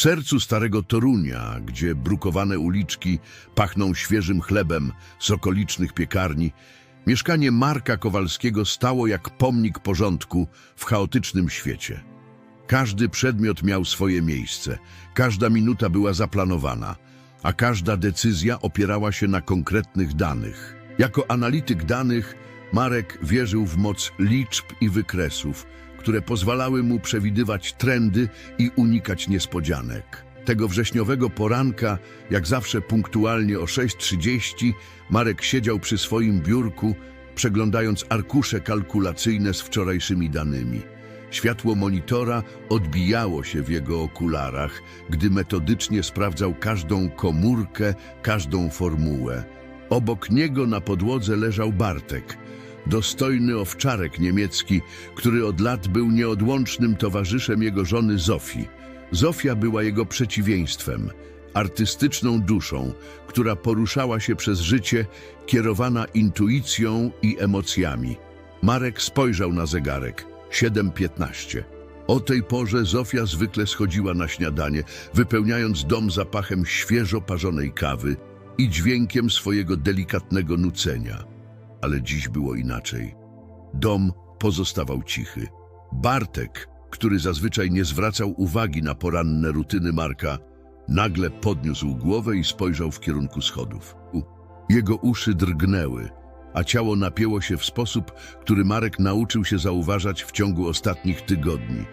W sercu starego Torunia, gdzie brukowane uliczki pachną świeżym chlebem z okolicznych piekarni, mieszkanie Marka Kowalskiego stało jak pomnik porządku w chaotycznym świecie. Każdy przedmiot miał swoje miejsce, każda minuta była zaplanowana, a każda decyzja opierała się na konkretnych danych. Jako analityk danych Marek wierzył w moc liczb i wykresów, które pozwalały mu przewidywać trendy i unikać niespodzianek. Tego wrześniowego poranka, jak zawsze punktualnie o 6.30, Marek siedział przy swoim biurku, przeglądając arkusze kalkulacyjne z wczorajszymi danymi. Światło monitora odbijało się w jego okularach, gdy metodycznie sprawdzał każdą komórkę, każdą formułę. Obok niego na podłodze leżał Bartek, dostojny owczarek niemiecki, który od lat był nieodłącznym towarzyszem jego żony Zofii. Zofia była jego przeciwieństwem, artystyczną duszą, która poruszała się przez życie, kierowana intuicją i emocjami. Marek spojrzał na zegarek. 7.15. O tej porze Zofia zwykle schodziła na śniadanie, wypełniając dom zapachem świeżo parzonej kawy i dźwiękiem swojego delikatnego nucenia. Ale dziś było inaczej. Dom pozostawał cichy. Bartek, który zazwyczaj nie zwracał uwagi na poranne rutyny Marka, nagle podniósł głowę i spojrzał w kierunku schodów. Jego uszy drgnęły, a ciało napięło się w sposób, który Marek nauczył się zauważać w ciągu ostatnich tygodni.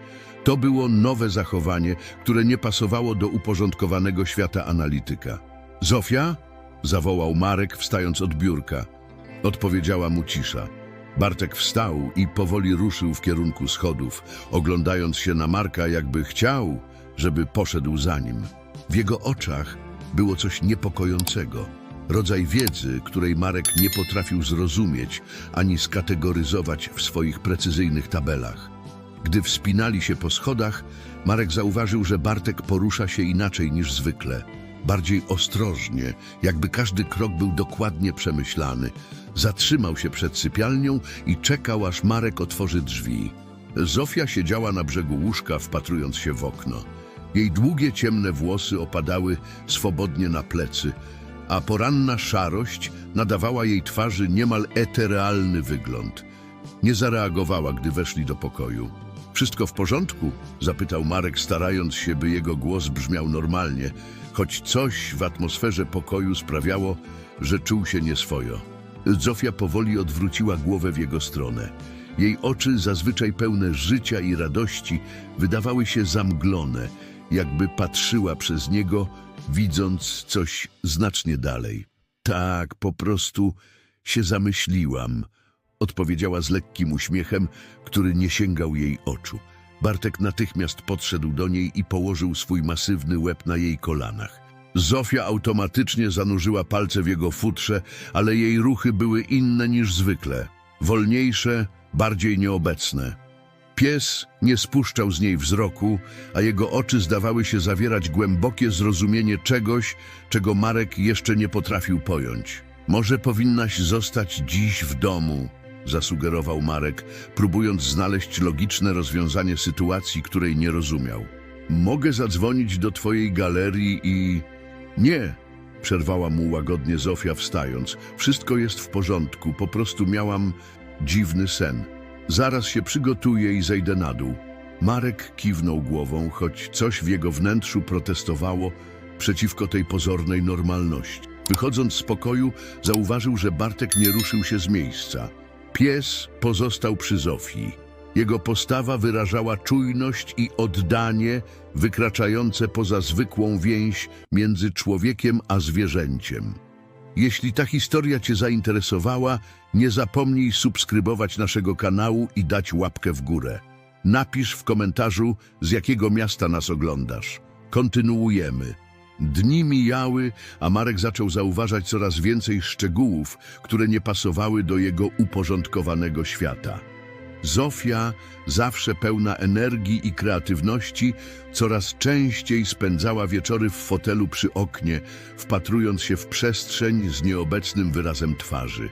To było nowe zachowanie, które nie pasowało do uporządkowanego świata analityka. Zofia? zawołał Marek, wstając od biurka. Odpowiedziała mu cisza. Bartek wstał i powoli ruszył w kierunku schodów, oglądając się na Marka, jakby chciał, żeby poszedł za nim. W jego oczach było coś niepokojącego. Rodzaj wiedzy, której Marek nie potrafił zrozumieć ani skategoryzować w swoich precyzyjnych tabelach. Gdy wspinali się po schodach, Marek zauważył, że Bartek porusza się inaczej niż zwykle. Bardziej ostrożnie, jakby każdy krok był dokładnie przemyślany. Zatrzymał się przed sypialnią i czekał, aż Marek otworzy drzwi. Zofia siedziała na brzegu łóżka, wpatrując się w okno. Jej długie, ciemne włosy opadały swobodnie na plecy, a poranna szarość nadawała jej twarzy niemal eterealny wygląd. Nie zareagowała, gdy weszli do pokoju. Wszystko w porządku? zapytał Marek, starając się, by jego głos brzmiał normalnie, choć coś w atmosferze pokoju sprawiało, że czuł się nieswojo. Zofia powoli odwróciła głowę w jego stronę. Jej oczy, zazwyczaj pełne życia i radości, wydawały się zamglone, jakby patrzyła przez niego, widząc coś znacznie dalej. Tak, po prostu się zamyśliłam, odpowiedziała z lekkim uśmiechem, który nie sięgał jej oczu. Bartek natychmiast podszedł do niej i położył swój masywny łeb na jej kolanach. Zofia automatycznie zanurzyła palce w jego futrze, ale jej ruchy były inne niż zwykle. Wolniejsze, bardziej nieobecne. Pies nie spuszczał z niej wzroku, a jego oczy zdawały się zawierać głębokie zrozumienie czegoś, czego Marek jeszcze nie potrafił pojąć. Może powinnaś zostać dziś w domu, zasugerował Marek, próbując znaleźć logiczne rozwiązanie sytuacji, której nie rozumiał. Mogę zadzwonić do twojej galerii i... Nie, przerwała mu łagodnie Zofia, wstając. Wszystko jest w porządku, po prostu miałam dziwny sen. Zaraz się przygotuję i zejdę na dół. Marek kiwnął głową, choć coś w jego wnętrzu protestowało przeciwko tej pozornej normalności. Wychodząc z pokoju, zauważył, że Bartek nie ruszył się z miejsca. Pies pozostał przy Zofii. Jego postawa wyrażała czujność i oddanie wykraczające poza zwykłą więź między człowiekiem a zwierzęciem. Jeśli ta historia Cię zainteresowała, nie zapomnij subskrybować naszego kanału i dać łapkę w górę. Napisz w komentarzu, z jakiego miasta nas oglądasz. Kontynuujemy. Dni mijały, a Marek zaczął zauważać coraz więcej szczegółów, które nie pasowały do jego uporządkowanego świata. Zofia, zawsze pełna energii i kreatywności, coraz częściej spędzała wieczory w fotelu przy oknie, wpatrując się w przestrzeń z nieobecnym wyrazem twarzy.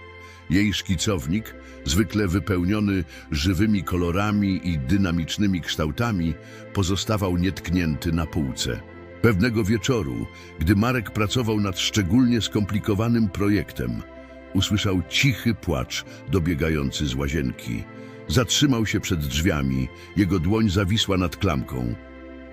Jej szkicownik, zwykle wypełniony żywymi kolorami i dynamicznymi kształtami, pozostawał nietknięty na półce. Pewnego wieczoru, gdy Marek pracował nad szczególnie skomplikowanym projektem, usłyszał cichy płacz dobiegający z łazienki. Zatrzymał się przed drzwiami, jego dłoń zawisła nad klamką.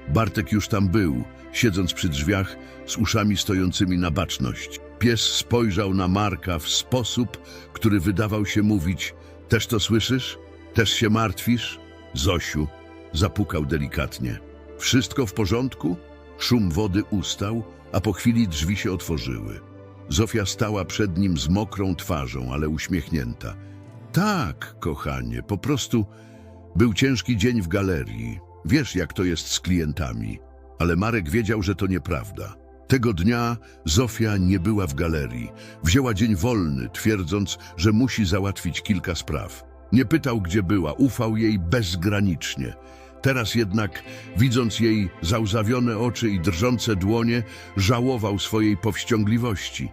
Bartek już tam był, siedząc przy drzwiach, z uszami stojącymi na baczność. Pies spojrzał na Marka w sposób, który wydawał się mówić: Też to słyszysz? Też się martwisz? Zosiu, zapukał delikatnie. Wszystko w porządku? Szum wody ustał, a po chwili drzwi się otworzyły. Zofia stała przed nim z mokrą twarzą, ale uśmiechnięta. Tak, kochanie, po prostu był ciężki dzień w galerii. Wiesz, jak to jest z klientami. Ale Marek wiedział, że to nieprawda. Tego dnia Zofia nie była w galerii. Wzięła dzień wolny, twierdząc, że musi załatwić kilka spraw. Nie pytał, gdzie była, ufał jej bezgranicznie. Teraz jednak, widząc jej załzawione oczy i drżące dłonie, żałował swojej powściągliwości.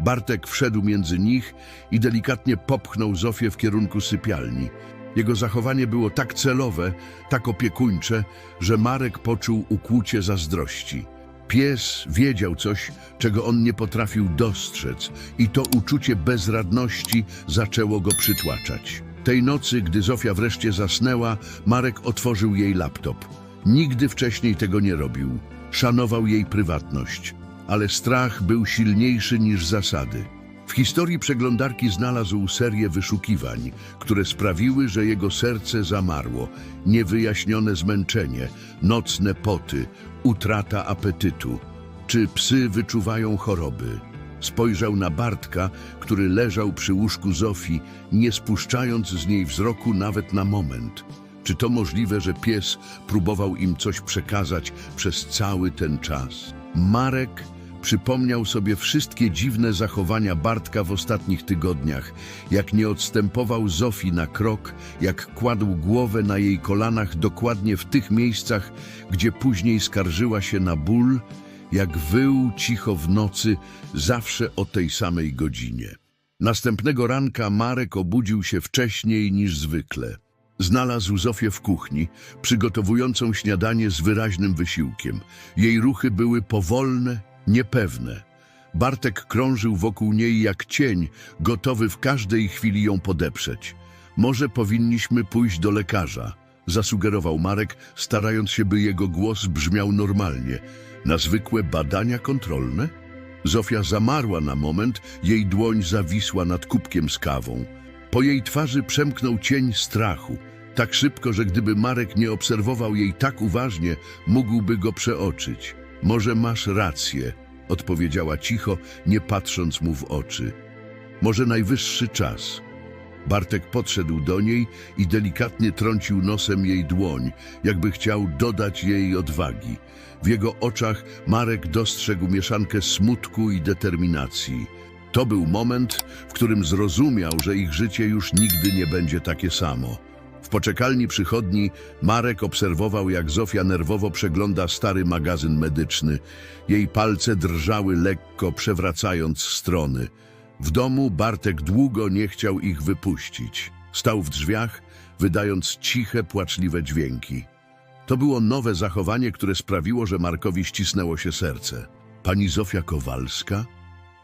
Bartek wszedł między nich i delikatnie popchnął Zofię w kierunku sypialni. Jego zachowanie było tak celowe, tak opiekuńcze, że Marek poczuł ukłucie zazdrości. Pies wiedział coś, czego on nie potrafił dostrzec i to uczucie bezradności zaczęło go przytłaczać. Tej nocy, gdy Zofia wreszcie zasnęła, Marek otworzył jej laptop. Nigdy wcześniej tego nie robił. Szanował jej prywatność, ale strach był silniejszy niż zasady. W historii przeglądarki znalazł serię wyszukiwań, które sprawiły, że jego serce zamarło. Niewyjaśnione zmęczenie, nocne poty, utrata apetytu. Czy psy wyczuwają choroby? Spojrzał na Bartka, który leżał przy łóżku Zofii, nie spuszczając z niej wzroku nawet na moment. Czy to możliwe, że pies próbował im coś przekazać przez cały ten czas? Marek przypomniał sobie wszystkie dziwne zachowania Bartka w ostatnich tygodniach, jak nie odstępował Zofii na krok, jak kładł głowę na jej kolanach dokładnie w tych miejscach, gdzie później skarżyła się na ból, jak wył cicho w nocy, zawsze o tej samej godzinie. Następnego ranka Marek obudził się wcześniej niż zwykle. Znalazł Zofię w kuchni, przygotowującą śniadanie z wyraźnym wysiłkiem. Jej ruchy były powolne, niepewne. Bartek krążył wokół niej jak cień, gotowy w każdej chwili ją podeprzeć. Może powinniśmy pójść do lekarza, zasugerował Marek, starając się, by jego głos brzmiał normalnie. Na zwykłe badania kontrolne? Zofia zamarła na moment, jej dłoń zawisła nad kubkiem z kawą. Po jej twarzy przemknął cień strachu. Tak szybko, że gdyby Marek nie obserwował jej tak uważnie, mógłby go przeoczyć. Może masz rację, odpowiedziała cicho, nie patrząc mu w oczy. Może najwyższy czas. Bartek podszedł do niej i delikatnie trącił nosem jej dłoń, jakby chciał dodać jej odwagi. W jego oczach Marek dostrzegł mieszankę smutku i determinacji. To był moment, w którym zrozumiał, że ich życie już nigdy nie będzie takie samo. Poczekalni przychodni Marek obserwował, jak Zofia nerwowo przegląda stary magazyn medyczny. Jej palce drżały lekko, przewracając strony. W domu Bartek długo nie chciał ich wypuścić. Stał w drzwiach, wydając ciche, płaczliwe dźwięki. To było nowe zachowanie, które sprawiło, że Markowi ścisnęło się serce. Pani Zofia Kowalska?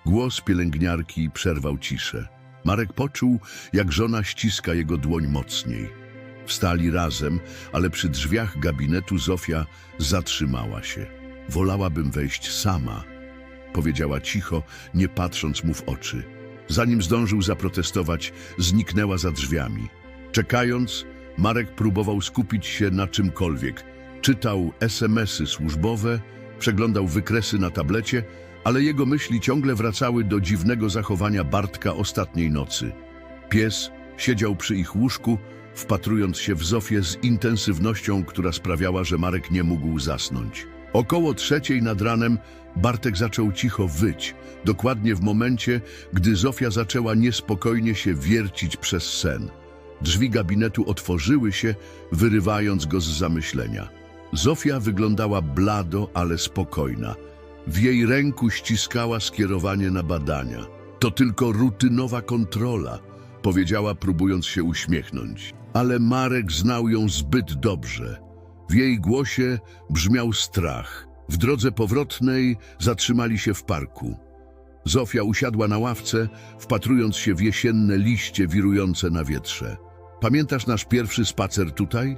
Głos pielęgniarki przerwał ciszę. Marek poczuł, jak żona ściska jego dłoń mocniej. Wstali razem, ale przy drzwiach gabinetu Zofia zatrzymała się. Wolałabym wejść sama, powiedziała cicho, nie patrząc mu w oczy. Zanim zdążył zaprotestować, zniknęła za drzwiami. Czekając, Marek próbował skupić się na czymkolwiek. Czytał SMS-y służbowe, przeglądał wykresy na tablecie, ale jego myśli ciągle wracały do dziwnego zachowania Bartka ostatniej nocy. Pies siedział przy ich łóżku, wpatrując się w Zofię z intensywnością, która sprawiała, że Marek nie mógł zasnąć. Około trzeciej nad ranem Bartek zaczął cicho wyć, dokładnie w momencie, gdy Zofia zaczęła niespokojnie się wiercić przez sen. Drzwi gabinetu otworzyły się, wyrywając go z zamyślenia. Zofia wyglądała blado, ale spokojna. W jej ręku ściskała skierowanie na badania. To tylko rutynowa kontrola, powiedziała, próbując się uśmiechnąć. Ale Marek znał ją zbyt dobrze. W jej głosie brzmiał strach, W drodze powrotnej zatrzymali się w parku. Zofia usiadła na ławce, wpatrując się w jesienne liście wirujące na wietrze. Pamiętasz nasz pierwszy spacer tutaj?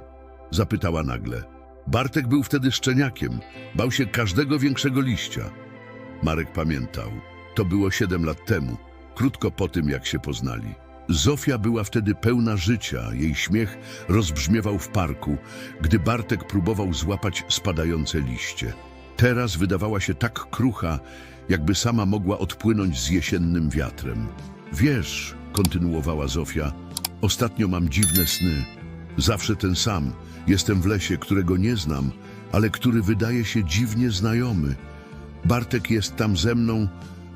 Zapytała nagle. Bartek był wtedy szczeniakiem, bał się każdego większego liścia. Marek pamiętał. To było siedem lat temu, krótko po tym, jak się poznali. Zofia była wtedy pełna życia, jej śmiech rozbrzmiewał w parku, gdy Bartek próbował złapać spadające liście. Teraz wydawała się tak krucha, jakby sama mogła odpłynąć z jesiennym wiatrem. Wiesz, kontynuowała Zofia, ostatnio mam dziwne sny. Zawsze ten sam. Jestem w lesie, którego nie znam, ale który wydaje się dziwnie znajomy. Bartek jest tam ze mną,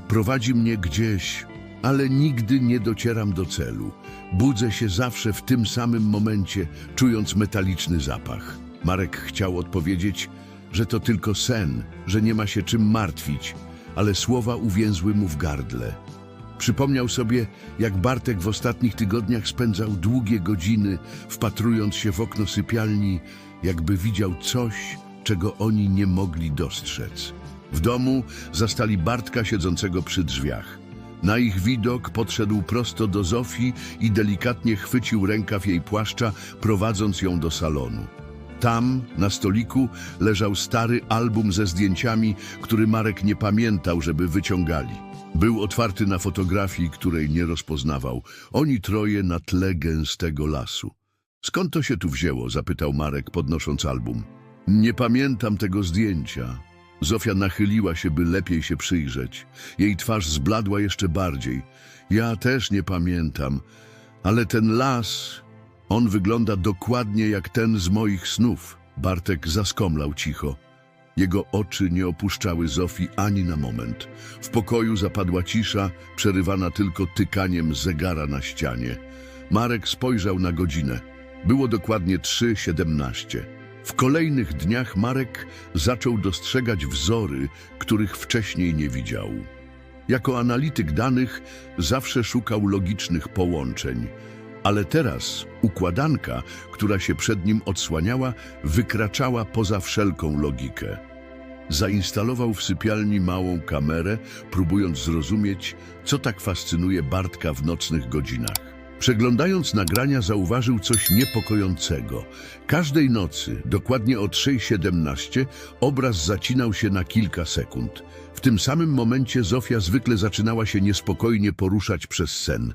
prowadzi mnie gdzieś, ale nigdy nie docieram do celu. Budzę się zawsze w tym samym momencie, czując metaliczny zapach. Marek chciał odpowiedzieć, że to tylko sen, że nie ma się czym martwić, ale słowa uwięzły mu w gardle. Przypomniał sobie, jak Bartek w ostatnich tygodniach spędzał długie godziny, wpatrując się w okno sypialni, jakby widział coś, czego oni nie mogli dostrzec. W domu zastali Bartka siedzącego przy drzwiach. Na ich widok podszedł prosto do Zofii i delikatnie chwycił rękaw jej płaszcza, prowadząc ją do salonu. Tam, na stoliku, leżał stary album ze zdjęciami, który Marek nie pamiętał, żeby wyciągali. Był otwarty na fotografii, której nie rozpoznawał. Oni troje na tle gęstego lasu. Skąd to się tu wzięło? zapytał Marek, podnosząc album. Nie pamiętam tego zdjęcia. Zofia nachyliła się, by lepiej się przyjrzeć. Jej twarz zbladła jeszcze bardziej. Ja też nie pamiętam, ale ten las, on wygląda dokładnie jak ten z moich snów. Bartek zaskomlał cicho. Jego oczy nie opuszczały Zofii ani na moment. W pokoju zapadła cisza, przerywana tylko tykaniem zegara na ścianie. Marek spojrzał na godzinę. Było dokładnie 3.17. W kolejnych dniach Marek zaczął dostrzegać wzory, których wcześniej nie widział. Jako analityk danych zawsze szukał logicznych połączeń, ale teraz układanka, która się przed nim odsłaniała, wykraczała poza wszelką logikę. Zainstalował w sypialni małą kamerę, próbując zrozumieć, co tak fascynuje Bartka w nocnych godzinach. Przeglądając nagrania zauważył coś niepokojącego. Każdej nocy, dokładnie o 3.17, obraz zacinał się na kilka sekund. W tym samym momencie Zofia zwykle zaczynała się niespokojnie poruszać przez sen,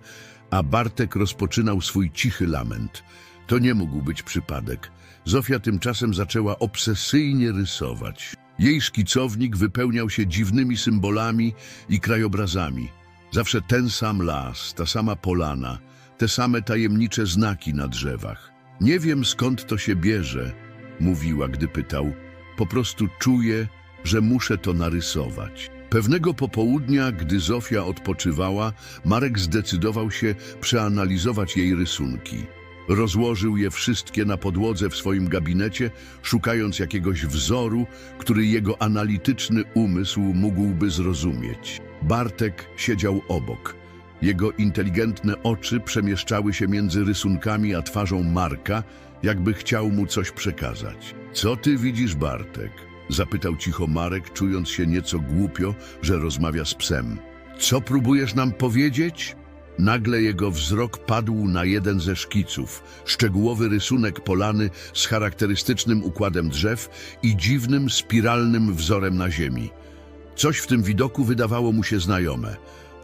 a Bartek rozpoczynał swój cichy lament. To nie mógł być przypadek. Zofia tymczasem zaczęła obsesyjnie rysować. Jej szkicownik wypełniał się dziwnymi symbolami i krajobrazami. Zawsze ten sam las, ta sama polana, te same tajemnicze znaki na drzewach. Nie wiem skąd to się bierze, mówiła, gdy pytał. Po prostu czuję, że muszę to narysować. Pewnego popołudnia, gdy Zofia odpoczywała, Marek zdecydował się przeanalizować jej rysunki. Rozłożył je wszystkie na podłodze w swoim gabinecie, szukając jakiegoś wzoru, który jego analityczny umysł mógłby zrozumieć. Bartek siedział obok. Jego inteligentne oczy przemieszczały się między rysunkami a twarzą Marka, jakby chciał mu coś przekazać. Co ty widzisz, Bartek? Zapytał cicho Marek, czując się nieco głupio, że rozmawia z psem. Co próbujesz nam powiedzieć? Nagle jego wzrok padł na jeden ze szkiców, szczegółowy rysunek polany z charakterystycznym układem drzew i dziwnym, spiralnym wzorem na ziemi. Coś w tym widoku wydawało mu się znajome.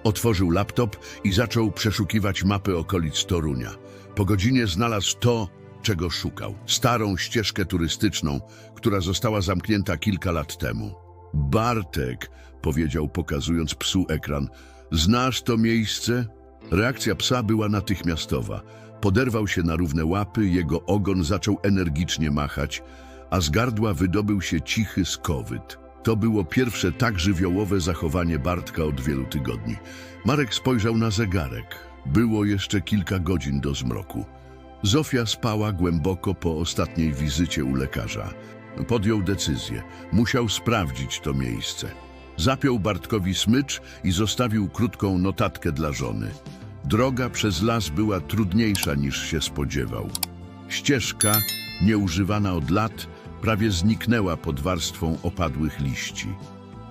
Otworzył laptop i zaczął przeszukiwać mapy okolic Torunia. Po godzinie znalazł to, czego szukał. Starą ścieżkę turystyczną, która została zamknięta kilka lat temu. Bartek, powiedział pokazując psu ekran, znasz to miejsce? Reakcja psa była natychmiastowa. Poderwał się na równe łapy, jego ogon zaczął energicznie machać, a z gardła wydobył się cichy skowyt. To było pierwsze tak żywiołowe zachowanie Bartka od wielu tygodni. Marek spojrzał na zegarek. Było jeszcze kilka godzin do zmroku. Zofia spała głęboko po ostatniej wizycie u lekarza. Podjął decyzję. Musiał sprawdzić to miejsce. Zapiął Bartkowi smycz i zostawił krótką notatkę dla żony. Droga przez las była trudniejsza niż się spodziewał. Ścieżka, nieużywana od lat, prawie zniknęła pod warstwą opadłych liści.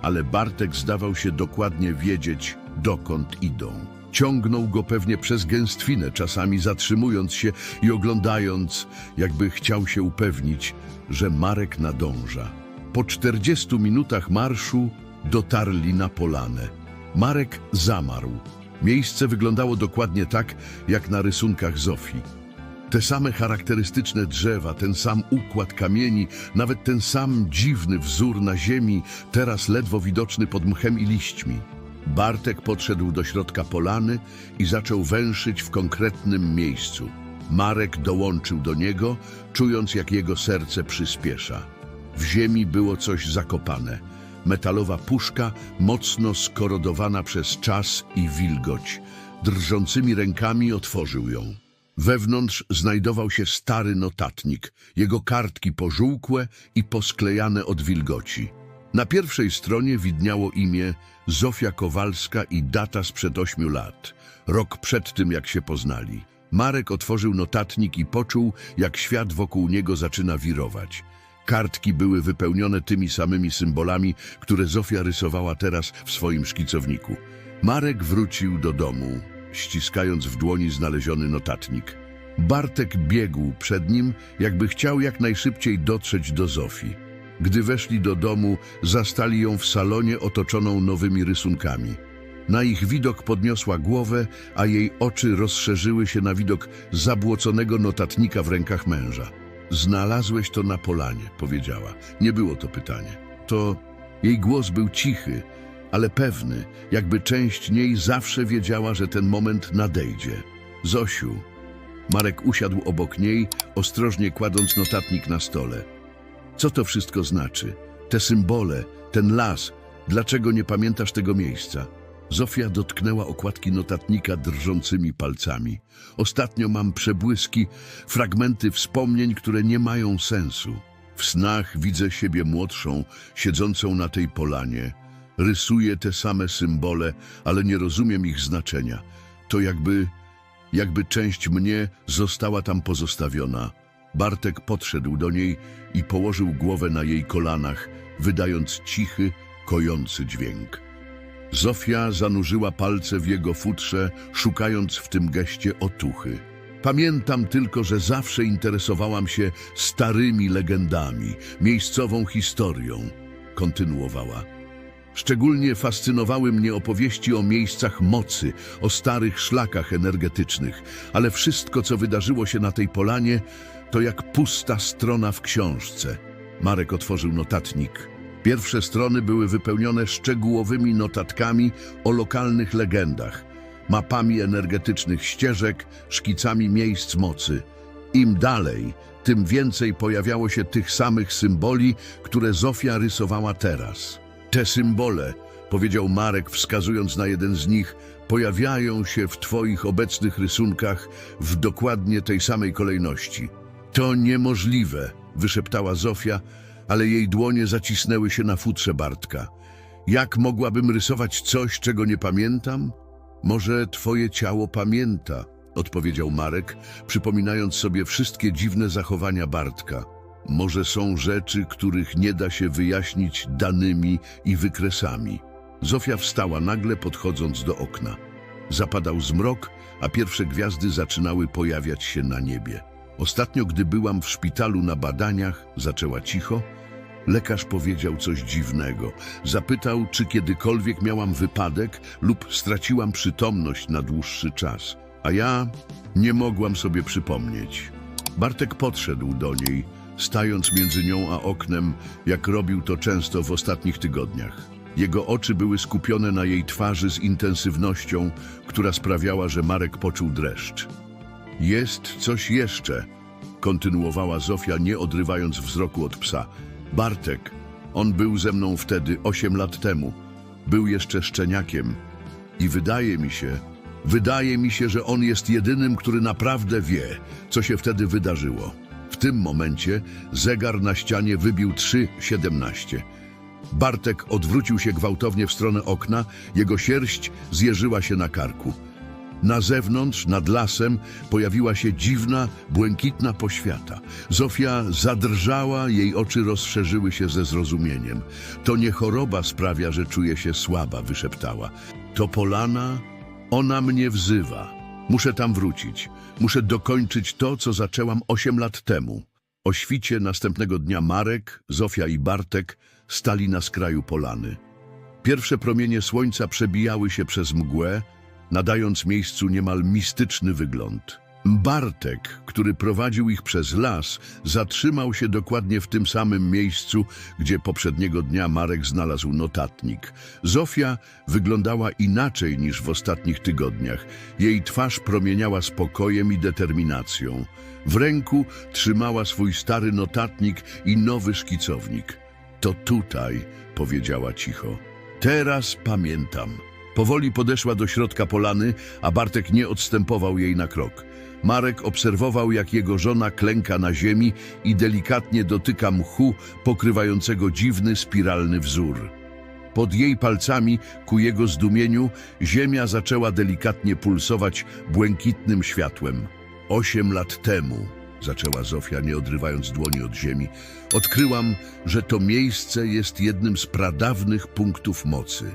Ale Bartek zdawał się dokładnie wiedzieć, dokąd idą. Ciągnął go pewnie przez gęstwinę, czasami zatrzymując się i oglądając, jakby chciał się upewnić, że Marek nadąża. Po 40 minutach marszu dotarli na polanę. Marek zamarł. Miejsce wyglądało dokładnie tak, jak na rysunkach Zofii. Te same charakterystyczne drzewa, ten sam układ kamieni, nawet ten sam dziwny wzór na ziemi, teraz ledwo widoczny pod mchem i liśćmi. Bartek podszedł do środka polany i zaczął węszyć w konkretnym miejscu. Marek dołączył do niego, czując jak jego serce przyspiesza. W ziemi było coś zakopane. Metalowa puszka, mocno skorodowana przez czas i wilgoć. Drżącymi rękami otworzył ją. Wewnątrz znajdował się stary notatnik, jego kartki pożółkłe i posklejane od wilgoci. Na pierwszej stronie widniało imię Zofia Kowalska i data sprzed ośmiu lat, rok przed tym jak się poznali. Marek otworzył notatnik i poczuł, jak świat wokół niego zaczyna wirować. Kartki były wypełnione tymi samymi symbolami, które Zofia rysowała teraz w swoim szkicowniku. Marek wrócił do domu, ściskając w dłoni znaleziony notatnik. Bartek biegł przed nim, jakby chciał jak najszybciej dotrzeć do Zofii. Gdy weszli do domu, zastali ją w salonie otoczoną nowymi rysunkami. Na ich widok podniosła głowę, a jej oczy rozszerzyły się na widok zabłoconego notatnika w rękach męża. Znalazłeś to na polanie, powiedziała. Nie było to pytanie. To jej głos był cichy, ale pewny, jakby część niej zawsze wiedziała, że ten moment nadejdzie. Zosiu. Marek usiadł obok niej, ostrożnie kładąc notatnik na stole. Co to wszystko znaczy? Te symbole, ten las, dlaczego nie pamiętasz tego miejsca? Zofia dotknęła okładki notatnika drżącymi palcami. Ostatnio mam przebłyski, fragmenty wspomnień, które nie mają sensu. W snach widzę siebie młodszą, siedzącą na tej polanie. Rysuję te same symbole, ale nie rozumiem ich znaczenia. To jakby, jakby część mnie została tam pozostawiona. Bartek podszedł do niej i położył głowę na jej kolanach, wydając cichy, kojący dźwięk. Zofia zanurzyła palce w jego futrze, szukając w tym geście otuchy. Pamiętam tylko, że zawsze interesowałam się starymi legendami, miejscową historią, kontynuowała. Szczególnie fascynowały mnie opowieści o miejscach mocy, o starych szlakach energetycznych, ale wszystko, co wydarzyło się na tej polanie, to jak pusta strona w książce. Marek otworzył notatnik. Pierwsze strony były wypełnione szczegółowymi notatkami o lokalnych legendach, mapami energetycznych ścieżek, szkicami miejsc mocy. Im dalej, tym więcej pojawiało się tych samych symboli, które Zofia rysowała teraz. Te symbole, powiedział Marek, wskazując na jeden z nich, pojawiają się w Twoich obecnych rysunkach w dokładnie tej samej kolejności. To niemożliwe, wyszeptała Zofia, ale jej dłonie zacisnęły się na futrze Bartka. Jak mogłabym rysować coś, czego nie pamiętam? Może twoje ciało pamięta, odpowiedział Marek, przypominając sobie wszystkie dziwne zachowania Bartka. Może są rzeczy, których nie da się wyjaśnić danymi i wykresami. Zofia wstała nagle, podchodząc do okna. Zapadał zmrok, a pierwsze gwiazdy zaczynały pojawiać się na niebie. Ostatnio, gdy byłam w szpitalu na badaniach, zaczęła cicho, lekarz powiedział coś dziwnego. Zapytał, czy kiedykolwiek miałam wypadek lub straciłam przytomność na dłuższy czas. A ja nie mogłam sobie przypomnieć. Bartek podszedł do niej, stając między nią a oknem, jak robił to często w ostatnich tygodniach. Jego oczy były skupione na jej twarzy z intensywnością, która sprawiała, że Marek poczuł dreszcz. Jest coś jeszcze, kontynuowała Zofia, nie odrywając wzroku od psa. Bartek, on był ze mną wtedy, osiem lat temu. Był jeszcze szczeniakiem. I wydaje mi się, wydaje mi się, że on jest jedynym, który naprawdę wie, co się wtedy wydarzyło. W tym momencie zegar na ścianie wybił 3.17. Bartek odwrócił się gwałtownie w stronę okna, jego sierść zjeżyła się na karku. Na zewnątrz, nad lasem, pojawiła się dziwna, błękitna poświata. Zofia zadrżała, jej oczy rozszerzyły się ze zrozumieniem. To nie choroba sprawia, że czuje się słaba, wyszeptała. To polana, ona mnie wzywa. Muszę tam wrócić. Muszę dokończyć to, co zaczęłam osiem lat temu. O świcie następnego dnia Marek, Zofia i Bartek stali na skraju polany. Pierwsze promienie słońca przebijały się przez mgłę, nadając miejscu niemal mistyczny wygląd. Bartek, który prowadził ich przez las, zatrzymał się dokładnie w tym samym miejscu, gdzie poprzedniego dnia Marek znalazł notatnik. Zofia wyglądała inaczej niż w ostatnich tygodniach. Jej twarz promieniała spokojem i determinacją. W ręku trzymała swój stary notatnik i nowy szkicownik. To tutaj, powiedziała cicho. Teraz pamiętam. Powoli podeszła do środka polany, a Bartek nie odstępował jej na krok. Marek obserwował, jak jego żona klęka na ziemi i delikatnie dotyka mchu pokrywającego dziwny, spiralny wzór. Pod jej palcami, ku jego zdumieniu, ziemia zaczęła delikatnie pulsować błękitnym światłem. Osiem lat temu, zaczęła Zofia, nie odrywając dłoni od ziemi, odkryłam, że to miejsce jest jednym z pradawnych punktów mocy.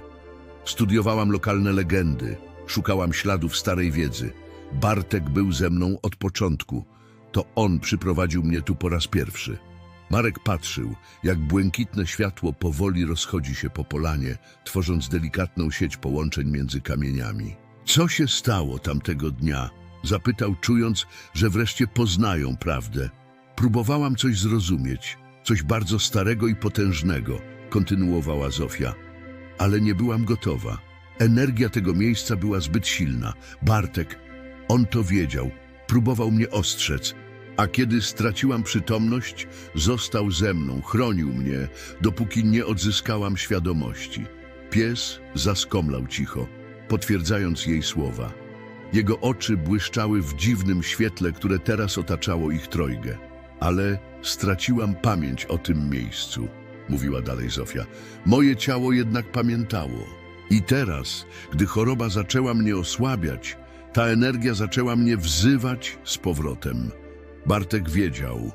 Studiowałam lokalne legendy, szukałam śladów starej wiedzy. Bartek był ze mną od początku. To on przyprowadził mnie tu po raz pierwszy. Marek patrzył, jak błękitne światło powoli rozchodzi się po polanie, tworząc delikatną sieć połączeń między kamieniami. Co się stało tamtego dnia? Zapytał, czując, że wreszcie poznają prawdę. Próbowałam coś zrozumieć, coś bardzo starego i potężnego, kontynuowała Zofia ale nie byłam gotowa. Energia tego miejsca była zbyt silna. Bartek, on to wiedział, próbował mnie ostrzec, a kiedy straciłam przytomność, został ze mną, chronił mnie, dopóki nie odzyskałam świadomości. Pies zaskomlał cicho, potwierdzając jej słowa. Jego oczy błyszczały w dziwnym świetle, które teraz otaczało ich trojgę. Ale straciłam pamięć o tym miejscu mówiła dalej Zofia. Moje ciało jednak pamiętało. I teraz, gdy choroba zaczęła mnie osłabiać, ta energia zaczęła mnie wzywać z powrotem. Bartek wiedział.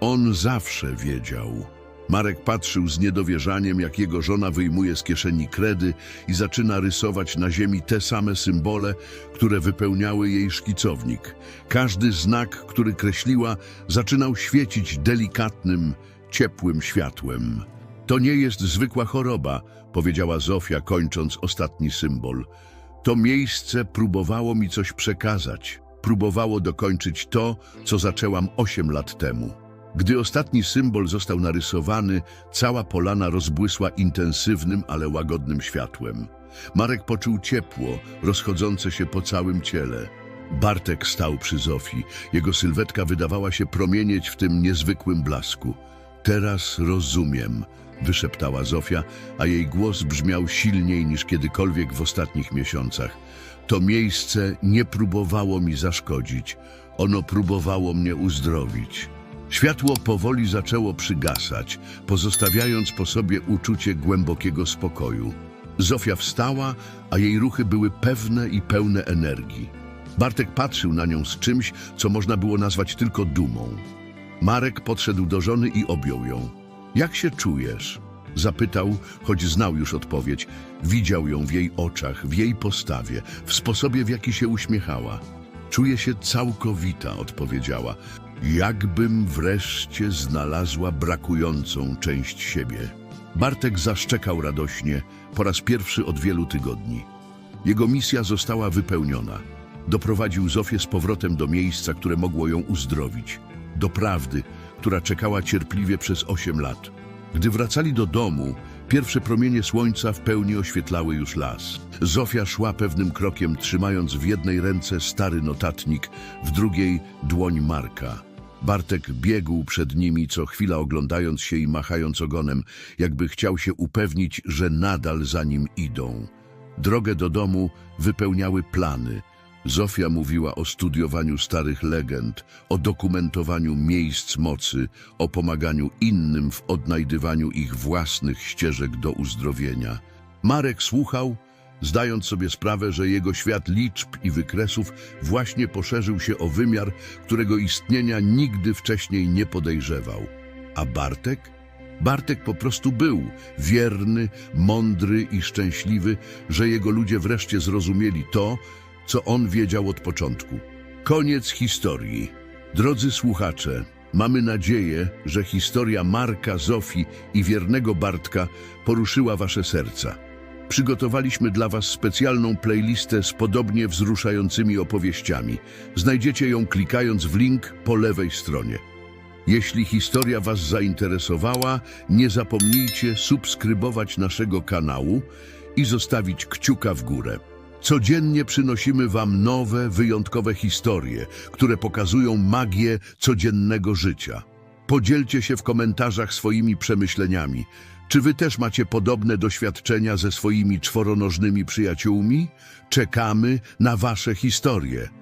On zawsze wiedział. Marek patrzył z niedowierzaniem, jak jego żona wyjmuje z kieszeni kredy i zaczyna rysować na ziemi te same symbole, które wypełniały jej szkicownik. Każdy znak, który kreśliła, zaczynał świecić delikatnym, ciepłym światłem. To nie jest zwykła choroba, powiedziała Zofia, kończąc ostatni symbol. To miejsce próbowało mi coś przekazać. Próbowało dokończyć to, co zaczęłam osiem lat temu. Gdy ostatni symbol został narysowany, cała polana rozbłysła intensywnym, ale łagodnym światłem. Marek poczuł ciepło, rozchodzące się po całym ciele. Bartek stał przy Zofii. Jego sylwetka wydawała się promienieć w tym niezwykłym blasku. Teraz rozumiem, wyszeptała Zofia, a jej głos brzmiał silniej niż kiedykolwiek w ostatnich miesiącach. To miejsce nie próbowało mi zaszkodzić, ono próbowało mnie uzdrowić. Światło powoli zaczęło przygasać, pozostawiając po sobie uczucie głębokiego spokoju. Zofia wstała, a jej ruchy były pewne i pełne energii. Bartek patrzył na nią z czymś, co można było nazwać tylko dumą. Marek podszedł do żony i objął ją. Jak się czujesz? Zapytał, choć znał już odpowiedź. Widział ją w jej oczach, w jej postawie, w sposobie, w jaki się uśmiechała. Czuję się całkowita, odpowiedziała. Jakbym wreszcie znalazła brakującą część siebie. Bartek zaszczekał radośnie, po raz pierwszy od wielu tygodni. Jego misja została wypełniona. Doprowadził Zofię z powrotem do miejsca, które mogło ją uzdrowić. Do prawdy, która czekała cierpliwie przez osiem lat. Gdy wracali do domu, pierwsze promienie słońca w pełni oświetlały już las. Zofia szła pewnym krokiem, trzymając w jednej ręce stary notatnik, w drugiej dłoń Marka. Bartek biegł przed nimi, co chwila oglądając się i machając ogonem, jakby chciał się upewnić, że nadal za nim idą. Drogę do domu wypełniały plany – Zofia mówiła o studiowaniu starych legend, o dokumentowaniu miejsc mocy, o pomaganiu innym w odnajdywaniu ich własnych ścieżek do uzdrowienia. Marek słuchał, zdając sobie sprawę, że jego świat liczb i wykresów właśnie poszerzył się o wymiar, którego istnienia nigdy wcześniej nie podejrzewał. A Bartek? Bartek po prostu był wierny, mądry i szczęśliwy, że jego ludzie wreszcie zrozumieli to, co on wiedział od początku. Koniec historii. Drodzy słuchacze, mamy nadzieję, że historia Marka, Zofii i wiernego Bartka poruszyła wasze serca. Przygotowaliśmy dla was specjalną playlistę z podobnie wzruszającymi opowieściami. Znajdziecie ją klikając w link po lewej stronie. Jeśli historia Was zainteresowała, nie zapomnijcie subskrybować naszego kanału i zostawić kciuka w górę. Codziennie przynosimy Wam nowe, wyjątkowe historie, które pokazują magię codziennego życia. Podzielcie się w komentarzach swoimi przemyśleniami. Czy Wy też macie podobne doświadczenia ze swoimi czworonożnymi przyjaciółmi? Czekamy na Wasze historie.